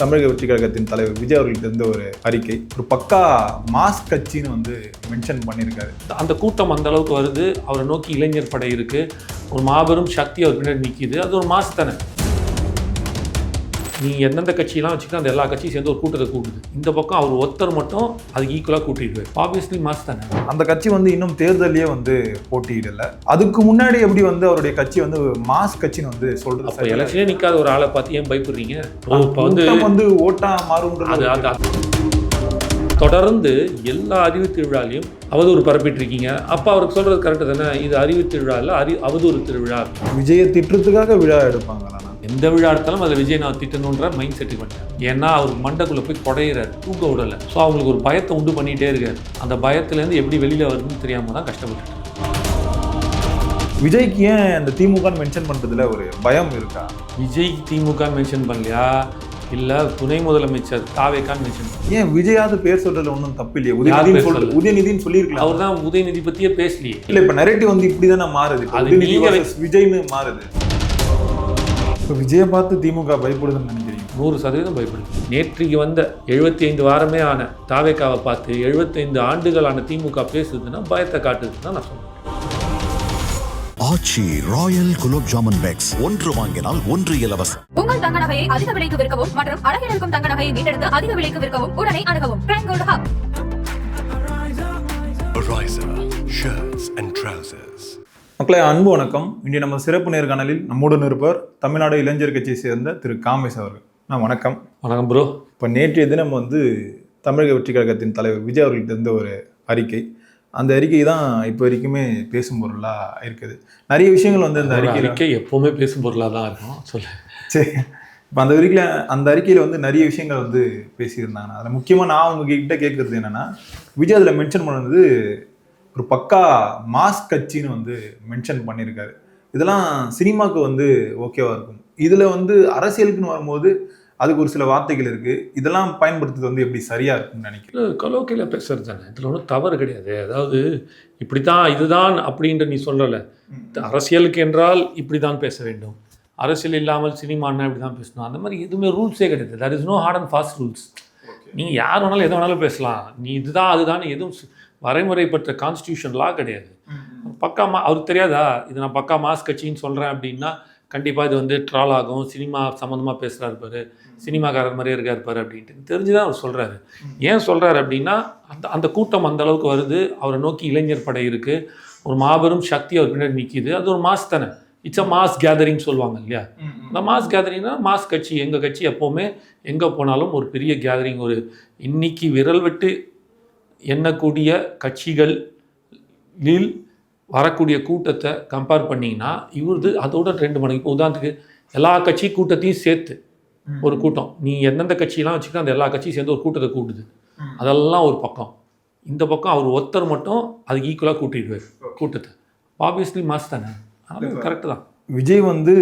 தமிழக வெற்றி கழகத்தின் தலைவர் விஜய் அவர்களுக்கு இருந்த ஒரு அறிக்கை. ஒரு பக்கா மாஸ் கட்சின்னு வந்து மென்ஷன் பண்ணியிருக்காரு. அந்த கூட்டம் அந்த அளவுக்கு வருது. அவரை நோக்கி இளைஞர் படை இருக்கு. ஒரு மாபெரும் சக்தி அவர் பின்னாடி நிற்கிது அது ஒரு மாஸ் தானே. நீ எந்தெந்த கட்சியெல்லாம் வச்சுக்கிட்டு அந்த எல்லா கட்சியும் சேர்ந்து ஒரு கூட்டத்தை கூட்டுது. இந்த பக்கம் அவர் ஒருத்தர் மட்டும் அதுக்கு ஈக்குவலாக கூட்டிடுவார் ஆப்வியஸ்லி மாசு தானே. அந்த கட்சி வந்து இன்னும் தேர்தலையே வந்து போட்டியிடல. அதுக்கு முன்னாடி எப்படி வந்து அவருடைய கட்சி வந்து மாஸ் கட்சின்னு வந்து சொல்றது அப்போ? எலெக்ஷனே நிற்காத ஒரு ஆளை பார்த்து ஏன் பயப்படுறீங்க? வந்து வந்து ஓட்டா அது தொடர்ந்து எல்லா அறிவு திருவிழாலையும் அவதூறு பரப்பிட்டு இருக்கீங்க அப்போ அவருக்கு சொல்றது கரெக்டு தானே? இது அறிவு திருவிழா இல்லை அறி அவதூறு திருவிழா. விஜய திட்டுறதுக்காக விழா எடுப்பாங்களா? எந்த விழா எடுத்தாலும் அதில் விஜய் நான் திட்டணுன்ற மைண்ட் செட்டுக்கு வந்துட்டேன். ஏன்னா அவர் மண்டைக்குள்ளே போய் குடையிறாரு தூக்க விடலை. ஸோ அவங்களுக்கு ஒரு பயத்தை உண்டு பண்ணிகிட்டே இருக்காரு. அந்த பயத்துலேருந்து எப்படி வெளியில் வருதுன்னு தெரியாமல் தான் கஷ்டப்பட்டு விஜய்க்கு ஏன் அந்த திமுக மென்ஷன் பண்றதுல ஒரு பயம் இருக்கா? விஜய் திமுக மென்ஷன் பண்ணலையா? இல்லை துணை முதலமைச்சர் தாவேக்கான்னு மென்ஷன் ஏன் விஜயாவது பேர் சொல்றதுல ஒன்றும் தப்பு இல்லையே? உதயநிதினு சொல்றது? உதயநிதினு சொல்லியிருக்கலாம். அவர் தான் உதயநிதி பற்றியே பேசலையே. இல்ல இப்ப நரேட்டிவ் வந்து இப்படிதானே மாறுது. இப்ப அது விஜய்னு மாறுது. இப்ப விஜய பார்த்து திமுக பயப்படுதுன்னு நினைக்கிறீங்க? நூறு சதவீதம் பயப்படுது. நேற்றுக்கு வந்த எழுபத்தி ஐந்து வாரமே ஆன தாவேக்காவை பார்த்து எழுபத்தைந்து ஆண்டுகளான திமுக பேசுதுன்னா பயத்தை காட்டுதுன்னு தான் நான் சொல்லுவேன் ஆச்சி ராயல் குலோப் ஜாமுன் பேக்ஸ். ஒன்று வாங்கினால் ஒன்று இலவசம். உங்கள் தங்க நகையை அதிக விலைக்கு விற்கவும் மற்றும் அழகில் இருக்கும் தங்க நகையை மீட்டெடுத்து அதிக விலைக்கு விற்கவும் உடனே அணுகவும். Prime gold hub Ariza shirts and trousers. மக்களே அன்பு வணக்கம். இன்றைய நம்ம சிறப்பு நேர்காணலில் நம்முடன் இருப்பவர் தமிழ்நாடு இளைஞர் கட்சியை சேர்ந்த திரு காமேஷ் அவர்கள். நான் வணக்கம். வணக்கம் ப்ரோ. இப்போ நேற்றைய தினம் வந்து தமிழக வெற்றி கழகத்தின் தலைவர் விஜய் அவர்கள்ட்ட இருந்து ஒரு அறிக்கை. அந்த அறிக்கை தான் இப்போ வரைக்குமே பேசும் பொருளாக இருக்குது. நிறைய விஷயங்கள் வந்து அந்த அறிக்கையில் அறிக்கை எப்பவுமே பேசும் பொருளாக தான் இருக்கும். சொல்லு. சரி. இப்போ அந்த அறிக்கையில் அந்த அறிக்கையில் வந்து நிறைய விஷயங்கள் வந்து பேசியிருந்தாங்க. அதில் முக்கியமாக நான் உங்ககிட்ட கேட்குறது என்னென்னா விஜய் அதில் மென்ஷன் பண்ணது ஒரு பக்கா மாஸ் கட்சின்னு வந்து மென்ஷன் பண்ணியிருக்காரு. இதெல்லாம் சினிமாவுக்கு வந்து ஓகேவா இருக்கும். இதில் வந்து அரசியலுக்குன்னு வரும்போது அதுக்கு ஒரு சில வார்த்தைகள் இருக்குது இதெல்லாம் பயன்படுத்துறது வந்து எப்படி சரியாக இருக்கும்னு நினைக்கிறேன் கலோக்கையில் பேசுறது தானே. இதில் ஒன்றும் தவறு கிடையாது. அதாவது இப்படி தான் இதுதான் அப்படின்ற நீ சொல்லலை. அரசியலுக்கு என்றால் இப்படி தான் பேச வேண்டும். அரசியல் இல்லாமல் சினிமான்னா இப்படி தான் பேசணும். அந்த மாதிரி எதுவுமே ரூல்ஸே கிடையாது. That is no hard and fast rules நீங்கள் யார் வேணாலும் எதை வேணாலும் பேசலாம். நீ இதுதான் அதுதான் எதுவும் சு- வரைமுறைப்பட்ட கான்ஸ்டியூஷன் லா கிடையாது பக்கா மா அவருக்கு தெரியாதா? இது நான் பக்கா மாஸ் கட்சின்னு சொல்கிறேன் அப்படின்னா கண்டிப்பாக இது வந்து ட்ரால் ஆகும் சினிமா சம்மந்தமாக பேசுகிறாரு பாரு சினிமாக்காரர் மாதிரியே இருக்கார் பாரு அப்படின்ட்டு. தெரிஞ்சு தான் அவர் சொல்கிறாரு ஏன் சொல்கிறாரு அப்படின்னா அந்த அந்த கூட்டம் அந்த அளவுக்கு வருது அவரை நோக்கி இளைஞர் படை இருக்குது ஒரு மாபெரும் சக்தி அவர் பின்னாடி நிற்கிது அது ஒரு மாஸ் தானே. இட்ஸ் அ மாஸ் கேதரிங் சொல்லுவாங்க இல்லையா? இந்த மாஸ் கேதரிங்னா மாஸ் கட்சி எங்கள் கட்சி எப்போவுமே எங்கே போனாலும் ஒரு பெரிய கேதரிங் ஒரு இன்னைக்கு விரல் விட்டு எண்ணக்கூடிய கட்சிகளில் வரக்கூடிய கூட்டத்தை கம்பேர் பண்ணிங்கன்னா இவரது அதோட ரெண்டு மடங்கு இப்போ உதாரணத்துக்கு எல்லா கட்சி கூட்டத்தையும் சேர்த்து ஒரு கூட்டம். நீ எந்தெந்த கட்சியெல்லாம் வச்சுக்கிட்டு அந்த எல்லா கட்சியும் சேர்ந்து ஒரு கூட்டத்தை கூட்டுது. அதெல்லாம் ஒரு பக்கம். இந்த பக்கம் அவர் ஒருத்தர் மட்டும் அதுக்கு ஈக்குவலாக கூட்டிடுவார் கூட்டத்தை. ஆப்வியஸ்லி மாஸ் தானே? அதனால் கரெக்டு தான். விஜய் வந்து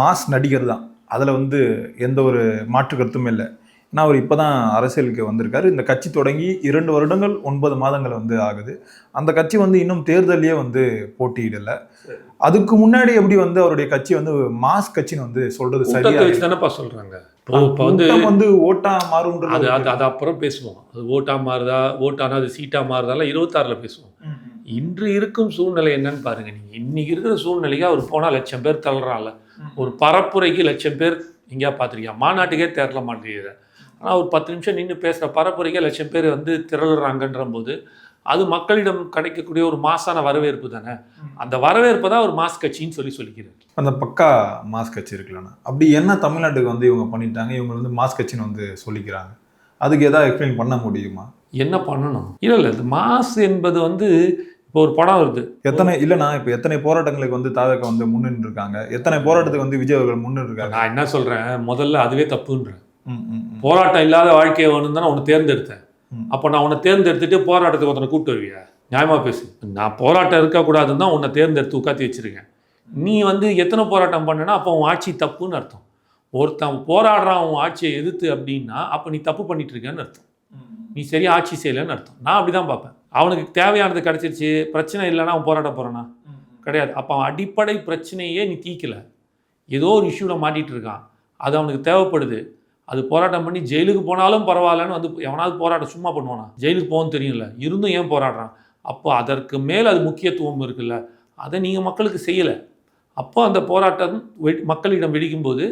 மாஸ் நடிகர் தான். அதில் வந்து எந்த ஒரு மாற்று கருத்துமே இல்லை. ஏன்னா அவர் இப்போ தான் அரசியலுக்கு வந்திருக்காரு. இந்த கட்சி தொடங்கி இரண்டு வருடங்கள் ஒன்பது மாதங்கள் வந்து ஆகுது. அந்த கட்சி வந்து இன்னும் தேர்தலையே வந்து போட்டியிடலை. அதுக்கு முன்னாடி எப்படி வந்து அவருடைய கட்சி வந்து மாஸ் கட்சின்னு வந்து சொல்றது சரியா தானேப்பா சொல்கிறாங்க இப்போ வந்து வந்து ஓட்டா அது மாறுன்றது அது அது அப்புறம் பேசுவோம். அது ஓட்டா மாறுதா ஓட்டானா அது சீட்டா மாறுதாலாம் இருபத்தாறில் பேசுவோம். இன்று இருக்கும் சூழ்நிலை என்னன்னு பாருங்க நீங்கள் இன்னைக்கு இருக்கிற சூழ்நிலைக்கு அவர் போனால் லட்சம் பேர் தள்ளுறான்ல. ஒரு பரப்புரைக்கு லட்சம் பேர் எங்கேயா பார்த்துருக்கியா மாநாட்டுக்கே தேரல மாட்டேங்கிற ஆனால் ஒரு பத்து நிமிஷம் நின்று பேசுகிற பரப்புரைக்கே லட்சம் பேர் வந்து திரளுறாங்கன்ற போது அது மக்களிடம் கிடைக்கக்கூடிய ஒரு மாசான வரவேற்பு தானே? அந்த வரவேற்பை தான் ஒரு மாஸ் கட்சின்னு சொல்லி சொல்லிக்கிறார். அந்த பக்கா மாஸ் கட்சி இருக்குல்லண்ணா அப்படி என்ன தமிழ்நாட்டுக்கு வந்து இவங்க பண்ணிட்டாங்க? இவங்க வந்து மாஸ் கட்சின்னு வந்து சொல்லிக்கிறாங்க. அதுக்கு ஏதாவது எக்ஸ்பிளைன் பண்ண முடியுமா? என்ன பண்ணணும்? இல்லை இல்லை. இது மாஸ் என்பது வந்து இப்போ ஒரு படம் வருது. எத்தனை இல்லைண்ணா. இப்போ எத்தனை போராட்டங்களுக்கு வந்து தாவக வந்து முன்னின்று இருக்காங்க எத்தனை போராட்டத்துக்கு வந்து விஜய் அவர்கள் முன்னின்று இருக்காங்க நான் என்ன சொல்கிறேன் முதல்ல அதுவே தப்புன்றேன். போராட்டம் இல்லாத வாழ்க்கையை வேணும் தான் உன்னை தேர்ந்தெடுத்தேன். அப்போ நான் உன்னை தேர்ந்தெடுத்துட்டு போராட்டத்துக்கு ஒருத்தனை கூப்பிட்டு வருவியா? நியாயமாக பேசு. நான் போராட்டம் இருக்கக்கூடாதுன்னு தான் உன்னை தேர்ந்தெடுத்து உட்காத்தி வச்சிருக்கேன். நீ வந்து எத்தனை போராட்டம் பண்ணனா அப்போ உன் ஆட்சி தப்புன்னு அர்த்தம். ஒருத்தன் போராடுறான் உன் ஆட்சியை எதிர்த்து அப்படின்னா அப்போ நீ தப்பு பண்ணிட்டு இருக்கேன்னு அர்த்தம். நீ சரியா ஆட்சி செய்யலைன்னு அர்த்தம். நான் அப்படி தான் பார்ப்பேன். அவனுக்கு தேவையானது கிடச்சிருச்சு பிரச்சனை இல்லைன்னா அவன் போராட போகிறானா கிடையாது. அப்போ அவன் அடிப்படை பிரச்சனையே நீ தீக்கலை. ஏதோ ஒரு இஷ்யூவில் மாட்டிகிட்டு இருக்கான். அது அவனுக்கு தேவைப்படுது. அது போராட்டம் பண்ணி ஜெயிலுக்கு போனாலும் பரவாயில்லன்னு வந்து எவனாவது போராட்டம் சும்மா பண்ணுவானா? ஜெயிலுக்கு போகணும்னு தெரியும்ல. இருந்தும் ஏன் போராடுறான்? அப்போ அதற்கு மேல் அது முக்கியத்துவம் இருக்குல்ல. அதை நீங்கள் மக்களுக்கு செய்யலை. அப்போ அந்த போராட்டம் மக்களிடம் வெடிக்கும்போது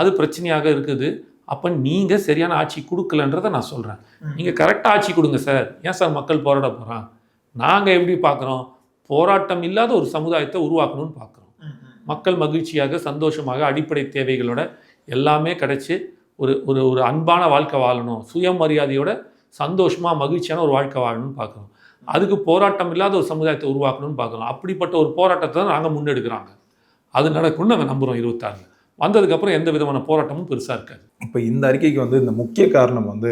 அது பிரச்சனையாக இருக்குது. அப்போ நீங்கள் சரியான ஆட்சி கொடுக்கலன்றதை நான் சொல்கிறேன் நீங்கள் கரெக்டாக ஆட்சி கொடுங்க சார். ஏன் சார் மக்கள் போராட போகிறான் நாங்கள் எப்படி பார்க்குறோம்? போராட்டம் இல்லாத ஒரு சமுதாயத்தை உருவாக்கணும்னு பார்க்குறோம். மக்கள் மகிழ்ச்சியாக சந்தோஷமாக அடிப்படை தேவைகளோட எல்லாமே கிடைச்சி ஒரு ஒரு ஒரு அன்பான வாழ்க்கை வாழணும். சுயமரியாதையோட சந்தோஷமாக மகிழ்ச்சியான ஒரு வாழ்க்கை வாழணும்னு பார்க்குறோம் அதுக்கு போராட்டம் இல்லாத ஒரு சமுதாயத்தை உருவாக்கணும்னு பார்க்குறோம் அப்படிப்பட்ட ஒரு போராட்டத்தை தான் நாங்கள் முன்னெடுக்கிறாங்க. அது நடக்கும்னு நாங்கள் நம்புகிறோம் இருபத்தாறில். வந்ததுக்கப்புறம் எந்த விதமான போராட்டமும் பெருசாக இருக்காது. இப்போ இந்த அறிக்கைக்கு வந்து இந்த முக்கிய காரணம் வந்து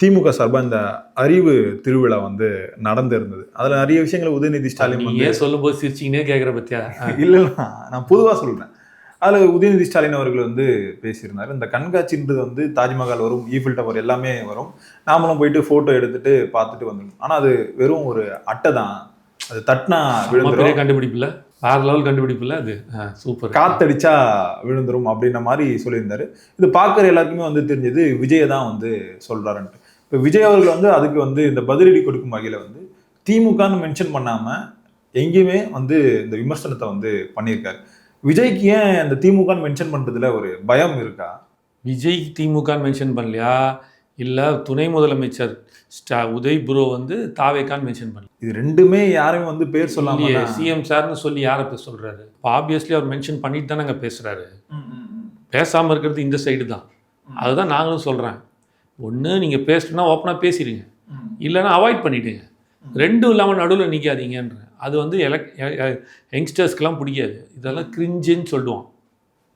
திமுக சார்பாக இந்த அறிவு திருவிழா வந்து நடந்திருந்தது. அதில் நிறைய விஷயங்களை உதயநிதி ஸ்டாலின் ஏன் சொல்லும்போது சிரிச்சிங்கன்னே கேட்குற பத்தியா? இல்லை நான் பொதுவாக சொல்கிறேன் அதில் உதயநிதி ஸ்டாலின் அவர்கள் வந்து பேசியிருந்தார். இந்த கண்காட்சின்றது வந்து தாஜ்மஹால் வரும் ஈஃபில் டவர் எல்லாமே வரும். நாமளும் போயிட்டு ஃபோட்டோ எடுத்துட்டு பார்த்துட்டு வந்துடும் ஆனால் அது வெறும் ஒரு அட்டை தான். அது தட்டினா ரொம்ப பெரிய விழுந்துரும். கண்டுபிடிப்பு இல்லை வேற லெவல் கண்டுபிடிப்பு இல்லை அது சூப்பர் காத்தடிச்சா விழுந்துரும் அப்படின்ற மாதிரி சொல்லியிருந்தாரு. இது பார்க்குற எல்லாருக்குமே வந்து தெரிஞ்சது விஜயை தான் வந்து சொல்றாருன்ட்டு. இப்போ விஜய் அவர்கள் வந்து அதுக்கு வந்து இந்த பதிலடி கொடுக்கும் வகையில் வந்து திமுகன்னு மென்ஷன் பண்ணாமல் எங்கேயுமே வந்து இந்த விமர்சனத்தை வந்து பண்ணியிருக்காரு. விஜய்க்கு ஏன் இந்த திமுகன்னு மென்ஷன் பண்ணுறதுல ஒரு பயம் இருக்கா? விஜய் திமுகன்னு மென்ஷன் பண்ணலையா? இல்லை துணை முதலமைச்சர் ஸ்டா உதய் ப்ரோ வந்து தாவேக்கான்னு மென்ஷன் பண்ணல. இது ரெண்டுமே யாருமே வந்து பேர் சொல்லாம சிஎம் சார்னு சொல்லி யாரை பேர் சொல்கிறாரு இப்போ ஆப்வியஸ்லி அவர் மென்ஷன் பண்ணிட்டு தானே பேசுகிறாரு பேசாமல் இருக்கிறது இந்த சைடு தான். அதுதான் நாங்களும் சொல்கிறேன் ஒன்று நீங்கள் பேசணும்னா ஓப்பனாக பேசிடுங்க. இல்லைன்னா அவாய்ட் பண்ணிவிடுங்க ரெண்டும் இல்லாமல் நடுவில் நிற்காதீங்கன்ற அது வந்து எலக் யங்ஸ்டர்ஸ்க்கெலாம் பிடிக்காது. இதெல்லாம் கிரிஞ்சுன்னு சொல்லுவான்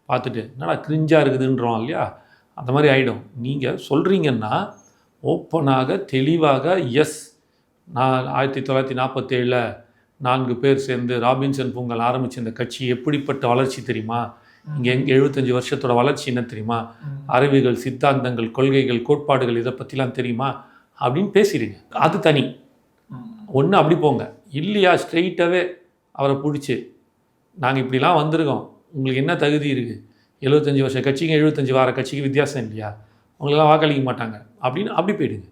பார்த்துட்டு என்னடா கிரிஞ்சாக இருக்குதுன்றோம் இல்லையா? அந்த மாதிரி ஆகிடும் நீங்கள் சொல்கிறீங்கன்னா ஓப்பனாக தெளிவாக எஸ் நான் ஆயிரத்தி தொள்ளாயிரத்தி நாற்பத்தேழில் நான்கு பேர் சேர்ந்து ராபின்சன் பொங்கல் ஆரம்பித்த இந்த கட்சி எப்படிப்பட்ட வளர்ச்சி தெரியுமா? இங்கே எங்கே எழுபத்தஞ்சு வருஷத்தோட வளர்ச்சி என்ன தெரியுமா? அறிவுகள் சித்தாந்தங்கள் கொள்கைகள் கோட்பாடுகள் இதை பற்றிலாம் தெரியுமா? அப்படின்னு பேசிடுங்க. அது தனி. ஒன்று அப்படி போங்க. இல்லையா ஸ்ட்ரெயிட்டாகவே அவரை பிடிச்சி நாங்கள் இப்படிலாம் வந்திருக்கோம். உங்களுக்கு என்ன தகுதி இருக்குது எழுபத்தஞ்சி வருஷ கட்சிக்கு எழுபத்தஞ்சு வார கட்சிக்கு வித்தியாசம் இல்லையா? உங்களெல்லாம் வாக்களிக்க மாட்டாங்க. அப்படின்னு அப்படி போயிடுங்க.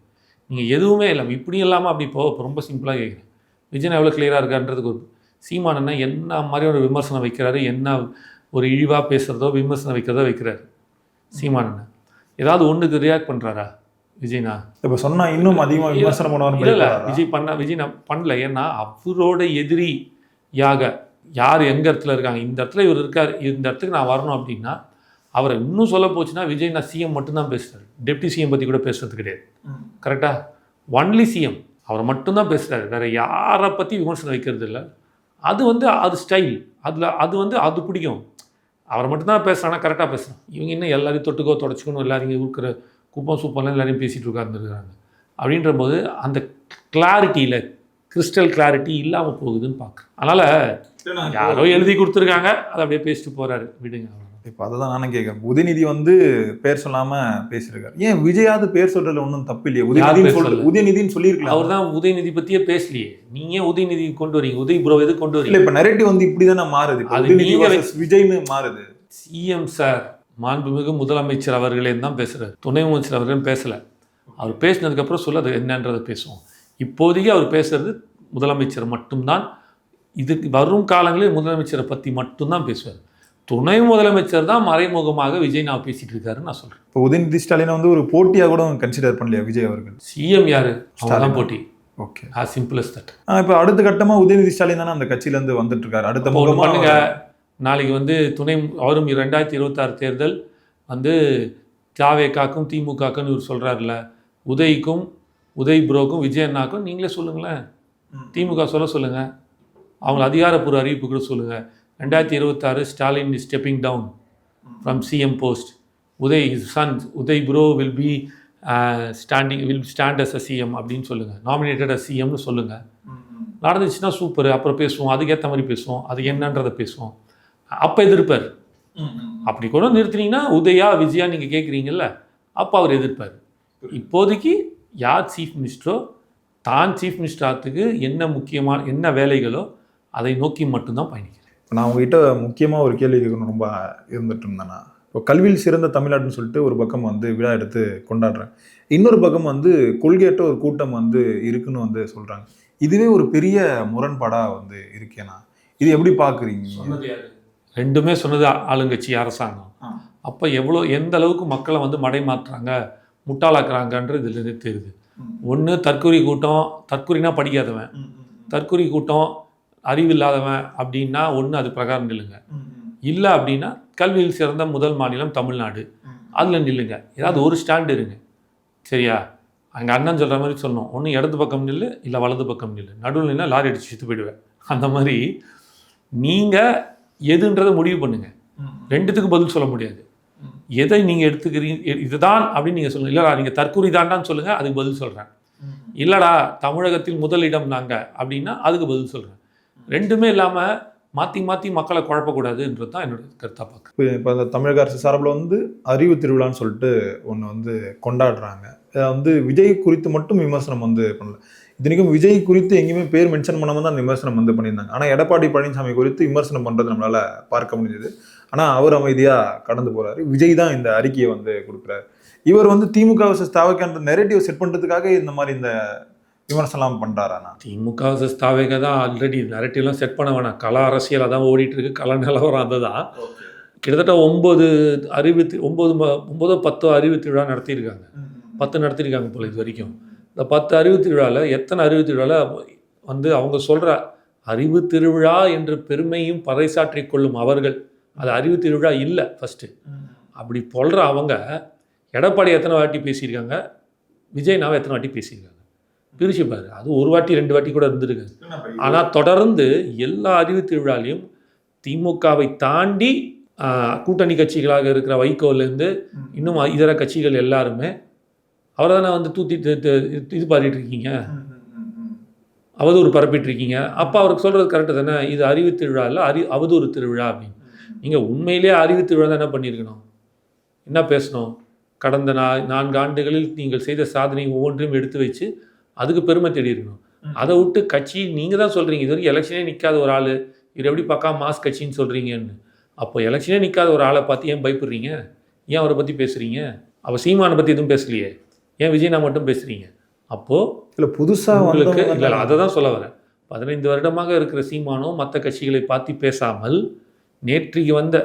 நீங்கள் எதுவுமே இல்லாமல் இப்படியும் இல்லாமல் அப்படி போக ரொம்ப சிம்பிளாக கேட்குறேன் விஜயன் எவ்வளோ கிளியராக இருக்கான்றதுக்கு ஒரு சீமானன்னா என்ன மாதிரி ஒரு விமர்சனம் வைக்கிறாரு என்ன ஒரு இழிவாக பேசுகிறதோ விமர்சனம் வைக்கிறதோ வைக்கிறாரு. சீமானண்ணன் ஏதாவது ஒன்றுக்கு ரியாக்ட் பண்ணுறாரா விஜய்னா? இப்போ சொன்னா இன்னும் அதிகமாக விமர்சனம் இல்ல இல்ல பண்ணுவார் விஜய் பண்ண விஜய் நான் பண்ணல. ஏன்னா அவரோட எதிரியாக யார் எங்க இடத்துல இருக்காங்க? இந்த இடத்துல இவர் இருக்கார். இந்த இடத்துக்கு நான் வரணும் அப்படின்னா அவரை இன்னும் சொல்ல போச்சுன்னா விஜய் நான் சிஎம் மட்டும்தான் பேசுறாரு. டெப்டி சிஎம் பத்தி கூட பேசுறது கிடையாது. கரெக்டா ஒன்லி சிஎம் அவர் மட்டும்தான் பேசுறாரு. வேற யாரை பத்தி விமர்சனம் வைக்கிறது இல்லை. அது வந்து அது ஸ்டைல் அதில் அது வந்து அது பிடிக்கும். அவர் மட்டும்தான் பேசுறானா கரெக்டாக பேசுகிறான் இவங்க இன்னும் எல்லாரையும் தொட்டுக்கோ தொடச்சிக்கணும் எல்லாரையும் இருக்கிற குப்பம் சூப்பம்லாம் எல்லாரையும் பேசிகிட்டு உட்கார்ந்துருக்காங்க அப்படின்ற போது அந்த கிளாரிட்டியில் கிறிஸ்டல் கிளாரிட்டி இல்லாமல் போகுதுன்னு பார்க்குறேன் அதனால் யாரோ எழுதி கொடுத்துருக்காங்க. அதை அப்படியே பேசிட்டு போகிறாரு விடுங்க. இப்போ அதை தான் நானும் கேட்குறேன். உதயநிதி வந்து பேர் சொல்லாம பேசியிருக்காரு. ஏன் விஜயாவது பேர் சொல்றதுல ஒன்றும் தப்பு இல்லையே? சொல்றது சொல்லல? உதயநிதின்னு சொல்லியிருக்கலாம். அவர் தான் உதயநிதி பற்றியே பேசலையே. நீங்க ஏன் உதயநிதி கொண்டு வரீங்க? உதய் ப்ரோ எது கொண்டு இல்ல வரீங்க இப்ப நரேட்டிவ் வந்து இப்படிதானே மாறுது. இப்ப அது உதயநிதி நீங்க versus விஜய்னு மாறுது. சிஎம் சார் மாண்புமிகு முதலமைச்சர் அவர்களே தான் பேசுகிறார் துணை முதலமைச்சர் அவர்கள் பேசலை. அவர் பேசினதுக்கப்புறம் சொல்ல அது என்னன்றதை பேசுவோம். இப்போதைக்கு அவர் பேசுறது முதலமைச்சர் மட்டும்தான். இதுக்கு வரும் காலங்களில் முதலமைச்சரை பற்றி மட்டும்தான் பேசுவார். துணை முதலமைச்சர் தான் மறைமுகமாக விஜய் நான் பேசிட்டு இருக்காருன்னு நான் சொல்கிறேன் இப்போ உதயநிதி ஸ்டாலினை வந்து ஒரு போட்டியா கூட கன்சிடர் பண்ணலையா விஜய் அவர்கள்? சிஎம் யாரு? தான் போட்டி. Okay. As simple as that இப்போ அடுத்த கட்டமா உதயநிதி ஸ்டாலின் தானே அந்த கட்சியில இருந்து வந்துட்டு இருக்காரு. அடுத்த பண்ணுங்க. நாளைக்கு வந்து துணை அவரும் ரெண்டாயிரத்தி இருபத்தாறு தேர்தல் வந்து தாவேக்காக்கும் திமுகக்கும் இவர் சொல்கிறாருல உதய்க்கும் உதய் ப்ரோக்கும் விஜய் அண்ணாக்கும் நீங்களே சொல்லுங்களேன். திமுக சொல்ல சொல்லுங்கள் அவங்கள அதிகாரப்பூர்வ அறிவிப்பு கூட சொல்லுங்கள் ரெண்டாயிரத்தி இருபத்தாறு Stalin is stepping down from CM post Udhay son Udhay bro will be standing will stand as a CM அப்படின்னு சொல்லுங்கள் நாமினேட்டட் அஸ் சிஎம்னு சொல்லுங்கள் நடந்துச்சுன்னா சூப்பர் அப்புறம் பேசுவோம். அதுக்கேற்ற மாதிரி பேசுவோம். அது என்னன்றதை பேசுவோம். அப்போ எதிர்ப்பார். அப்படி கூட நிறுத்துனீங்கன்னா உதயா விஜயா நீங்கள் கேட்குறீங்கல்ல அப்போ அவர் எதிர்ப்பார். இப்போதைக்கு யார் சீஃப் மினிஸ்டரோ தான் சீஃப் மினிஸ்டர் ஆகிறதுக்கு என்ன முக்கியமான என்ன வேலைகளோ அதை நோக்கி மட்டும்தான் பயணிக்கிறேன் நான் உங்ககிட்ட முக்கியமா ஒரு கேள்வி கேட்கணும் ரொம்ப இருந்துட்டு இருந்தேன்னா இப்போ கல்வியில் சிறந்த தமிழ்நாடுன்னு சொல்லிட்டு ஒரு பக்கம் வந்து விழா எடுத்து கொண்டாடுறாங்க. இன்னொரு பக்கம் வந்து கொள்கையற்ற ஒரு கூட்டம் வந்து இருக்குன்னு வந்து சொல்றாங்க. இதுவே ஒரு பெரிய முரண்பாடா வந்து இருக்கேனா? இது எப்படி பாக்குறீங்க? ரெண்டுமே சொன்னது ஆளுங்கட்சி அரசாங்கம். அப்போ எவ்வளோ எந்த அளவுக்கு மக்களை வந்து மடை மாற்றுறாங்க முட்டாளாக்குறாங்கன்றது இதுலேருந்து தெரியுது. ஒன்று தற்கொலை கூட்டம் தற்கொலைனா படிக்காதவன். தற்கொலை கூட்டம் அறிவில்லாதவன் அப்படின்னா ஒன்று அது பிரகாரம் நில்லுங்க. இல்லை அப்படின்னா கல்வியில் சிறந்த முதல் மாநிலம் தமிழ்நாடு. அதில் நில்லுங்க. ஏதாவது ஒரு ஸ்டாண்டு இருங்க. சரியா? அங்கே அண்ணன் சொல்கிற மாதிரி சொல்லணும். ஒன்று இடது பக்கம் நில்லு இல்லை வலது பக்கம் நில்லு. நடுவில் நின்னா லாரி அடிச்சு சுத்து போயிடுவேன். அந்த மாதிரி நீங்கள் எதுன்றதை முடிவு பண்ணுங்க. ரெண்டுத்துக்கு பதில் சொல்ல முடியாது. எதை நீங்கள் எடுத்துக்கிறீங்க இதுதான் அப்படின்னு நீங்கள் சொல்லுங்கள் இல்லைடா நீங்கள் தற்கொலை தாண்டான்னு சொல்லுங்கள் அதுக்கு பதில் சொல்கிறேன் இல்லைடா தமிழகத்தில் முதலிடம் நாங்கள் அப்படின்னா அதுக்கு பதில் சொல்கிறேன் ரெண்டுமே இல்லாமல் மாற்றி மாற்றி மக்களை குழப்பக்கூடாதுன்றது தான் என்னோட கருத்தாக பார்க்குறேன். இப்போ இப்போ அந்த தமிழக அரசு சார்பில் வந்து அறிவு திருவிழான்னு சொல்லிட்டு ஒன்று வந்து கொண்டாடுறாங்க. இதை வந்து விஜய் குறித்து மட்டும் விமர்சனம் வந்து பண்ணல. இத்தனைக்கும் விஜய் குறித்து எங்கேயுமே பேர் மென்ஷன் பண்ணாம தான் அந்த விமர்சனம் வந்து பண்ணியிருந்தாங்க. ஆனால் எடப்பாடி பழனிசாமி குறித்து விமர்சனம் பண்ணுறது நம்மளால பார்க்க முடிஞ்சது. ஆனால் அவர் அமைதியாக கடந்து போறாரு. விஜய் தான் இந்த அறிக்கையை வந்து கொடுக்குறாரு. இவர் வந்து திமுக வர்சஸ் தாவக்கான நெரேட்டிவ் செட் பண்ணுறதுக்காக இந்த மாதிரி இந்த விமர்சனம்லாம் பண்ணுறாராண்ணா திமுக vs தாவேக தான் ஆல்ரெடி நரட்டிவ்லாம் செட் பண்ண வேணாம். கலா அரசியல் அதான் ஓடிட்டு இருக்கு கலா நிலவரம் அதுதான். கிட்டத்தட்ட ஒம்பது அறிவு ஒம்பது ஒம்பதோ பத்தோ அறிவு திருவிழா நடத்தியிருக்காங்க பத்து நடத்தியிருக்காங்க போல இது வரைக்கும். இந்த பத்து அறிவு திருவிழாவில் எத்தனை அறிவு திருவிழாவில் வந்து அவங்க சொல்கிற அறிவு திருவிழா என்று பெருமையும் பறைசாற்றிக் கொள்ளும் அவர்கள். அது அறிவு திருவிழா இல்லை ஃபஸ்ட்டு அப்படி சொல்கிற அவங்க எடப்பாடி எத்தனை வாட்டி பேசியிருக்காங்க? விஜய் நாவை எத்தனை வாட்டி பேசியிருக்காங்க? பிரிச்சு பாரு. அது ஒரு வாட்டி ரெண்டு வாட்டி கூட இருந்திருக்காது. ஆனால் தொடர்ந்து எல்லா அறிவு திருவிழாலையும் திமுகவை தாண்டி கூட்டணி கட்சிகளாக இருக்கிற வைகோலேருந்து இன்னும் இதர கட்சிகள் எல்லாருமே அவரை தானே வந்து தூத்தி இது பாடிட்டு இருக்கீங்க? அவதூறு பரப்பிட்டு இருக்கீங்க. அப்போ அவருக்கு சொல்கிறது கரெக்டு தானே? இது அறிவு திருவிழா இல்லை அறி அவதூறு திருவிழா அப்படின்னு. நீங்கள் உண்மையிலேயே அறிவு திருவிழா தான் என்ன பண்ணியிருக்கணும். என்ன பேசணும்? கடந்த நா நான்கு ஆண்டுகளில் நீங்கள் செய்த சாதனை ஒவ்வொன்றையும் எடுத்து வச்சு அதுக்கு பெருமை தேடி இருக்கணும். அதை விட்டு கட்சி நீங்கள் தான் சொல்கிறீங்க இது வரைக்கும் எலெக்ஷனே நிற்காத ஒரு ஆள். இது எப்படி பக்கா மாஸ் கட்சின்னு சொல்கிறீங்கன்னு அப்போ எலெக்ஷனே நிற்காத ஒரு ஆளை பார்த்து ஏன் பயப்படுறீங்க? ஏன் அவரை பற்றி பேசுகிறீங்க அவள் சீமானை பற்றி எதுவும் பேசலையே. ஏன் விஜய்னா மட்டும் பேசுகிறீங்க அப்போது இல்லை புதுசாக உங்களுக்கு இல்லை அதை தான் சொல்ல வரேன். பதினைந்து வருடமாக இருக்கிற சீமானோ மற்ற கட்சிகளை பார்த்து பேசாமல் நேற்றைக்கு வந்த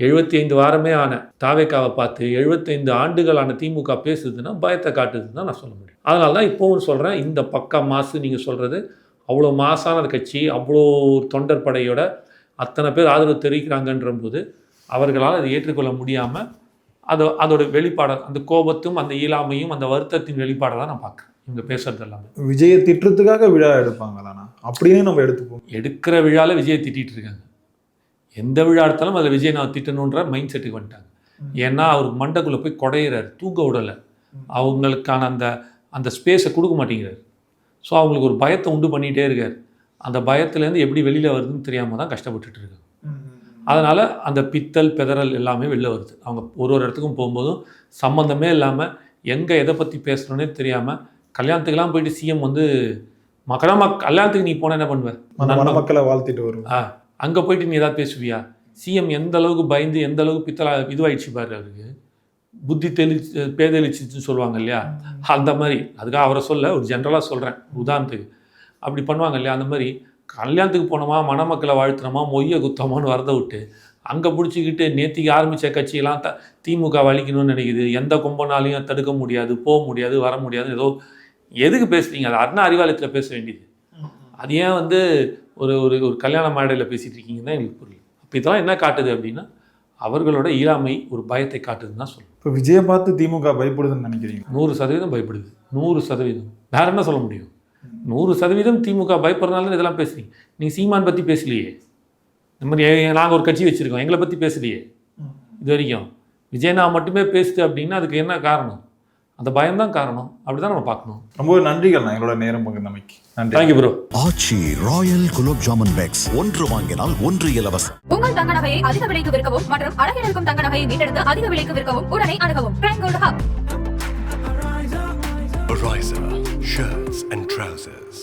எழுபத்தி ஐந்து வாரமே ஆன தாவேக்காவை பார்த்து எழுபத்தைந்து ஆண்டுகளான திமுக பேசுதுன்னா பயத்தை காட்டுதுன்னு தான் நான் சொல்ல முடியும். அதனால தான் இப்போவும் சொல்கிறேன் இந்த பக்கா மாசு நீங்கள் சொல்கிறது அவ்வளோ மாசான கட்சி அவ்வளோ தொண்டர் படையோட அத்தனை பேர் ஆதரவு தெரிவிக்கிறாங்கன்ற போது அவர்களால் அதை ஏற்றுக்கொள்ள முடியாமல் அது அதோட வெளிப்பாடை அந்த கோபத்தும் அந்த இயலாமையும் அந்த வருத்தத்தின் வெளிப்பாடை தான் நான் பார்க்குறேன். இவங்க பேசுறது எல்லாமே. விஜயை திட்டுறதுக்காக விழா எடுப்பாங்களாண்ணா அப்படியே நம்ம எடுத்துப்போம் எடுக்கிற விழாவில் விஜயை திட்டிட்டு இருக்காங்க. எந்த விழா எடுத்தாலும் அதில் விஜய் நான் திட்டணுன்ற மைண்ட் செட்டுக்கு வந்துட்டாங்க. ஏன்னா அவருக்கு மண்டைக்குள்ளே போய் குடையிறாரு தூக்க விடலை. அவங்களுக்கான அந்த அந்த ஸ்பேஸை கொடுக்க மாட்டேங்கிறார். ஸோ அவங்களுக்கு ஒரு பயத்தை உண்டு பண்ணிகிட்டே இருக்கார். அந்த பயத்துலேருந்து எப்படி வெளியில் வருதுன்னு தெரியாமல் தான் கஷ்டப்பட்டுட்டு இருக்காங்க. அதனால் அந்த பித்தல் பெதறல் எல்லாமே வெளில வருது. அவங்க ஒரு ஒரு இடத்துக்கும் போகும்போதும் சம்மந்தமே இல்லாமல் எங்கே எதை பற்றி பேசுகிறோன்னே தெரியாமல் கல்யாணத்துக்கெல்லாம் போயிட்டு சிஎம் வந்து மக்களா கல்யாணத்துக்கு நீ போனால் என்ன பண்ணுவ? அந்த மணமக்களை வாழ்த்திட்டு வருவோம். ஆ அங்கே போயிட்டு நீ ஏதாவது பேசுவியா? சிஎம் எந்த அளவுக்கு பயந்து எந்த அளவுக்கு பித்தலா இதுவாயிடுச்சு பாரு அவருக்கு. புத்தி தெளிச்சு பேதளிச்சிச்சுன்னு சொல்லுவாங்க இல்லையா? அந்த மாதிரி. அதுக்காக அவரை சொல்ல ஒரு ஜென்ரலாக சொல்கிறேன் உதாரணத்துக்கு. அப்படி பண்ணுவாங்க இல்லையா? அந்த மாதிரி கல்யாணத்துக்கு போனோமா மணமக்களை வாழ்த்துனோமா மொய்ய குத்தோமான்னு வரத விட்டு அங்கே பிடிச்சிக்கிட்டு நேத்திக்கு ஆரம்பித்த கட்சியெல்லாம் த திமுக வலிக்கணும்னு நினைக்குது. எந்த கும்பனாலையும் தடுக்க முடியாது போக முடியாது வர முடியாது ஏதோ எதுக்கு பேசுறீங்க? அது அண்ணா அறிவாலயத்தில் பேச வேண்டியது. அது ஏன் வந்து ஒரு ஒரு ஒரு கல்யாண மேடையில் பேசிகிட்டு இருக்கீங்கன்னு எங்களுக்கு புரியல. அப்போ இதெல்லாம் என்ன காட்டுது அப்படின்னா அவர்களோட இயலாமை ஒரு பயத்தை காட்டுதுன்னு தான் சொல்லணும். இப்போ விஜயை பார்த்து திமுக பயப்படுதுன்னு நினைக்கிறீங்க? நூறு சதவீதம் பயப்படுது. நூறு சதவீதம். வேற என்ன சொல்ல முடியும்? நூறு சதவீதம் திமுக பயப்படுறதுனால இதெல்லாம் பேசுறீங்க. நீங்கள் சீமான் பற்றி பேசலையே. இந்த மாதிரி நாங்கள் ஒரு கட்சி வச்சுருக்கோம். எங்களை பற்றி பேசலையே. இது வரைக்கும். விஜயனா மட்டுமே பேசுது அப்படின்னா அதுக்கு என்ன காரணம்? அந்த பயம்தான் காரணம். அப்படி தான் நம்ம பார்க்கணும். ரொம்ப நன்றிகள். நான் எங்களோட நேரம் பகிர்ந்தமைக்கு. நன்றி. Thank you bro Aachi royal gulab jamun packs. ஒன்று வாங்கினால் ஒன்று இலவசம். உங்கள் தங்க நகையை அதிக விலைக்கு விற்கவும் மற்றும் அழகில் இருக்கும் தங்க நகையை மீட்டெடுத்து அதிக விலைக்கு விற்கவும் உடனே அணுகவும். Prime gold hub Ariza, shirts and trousers.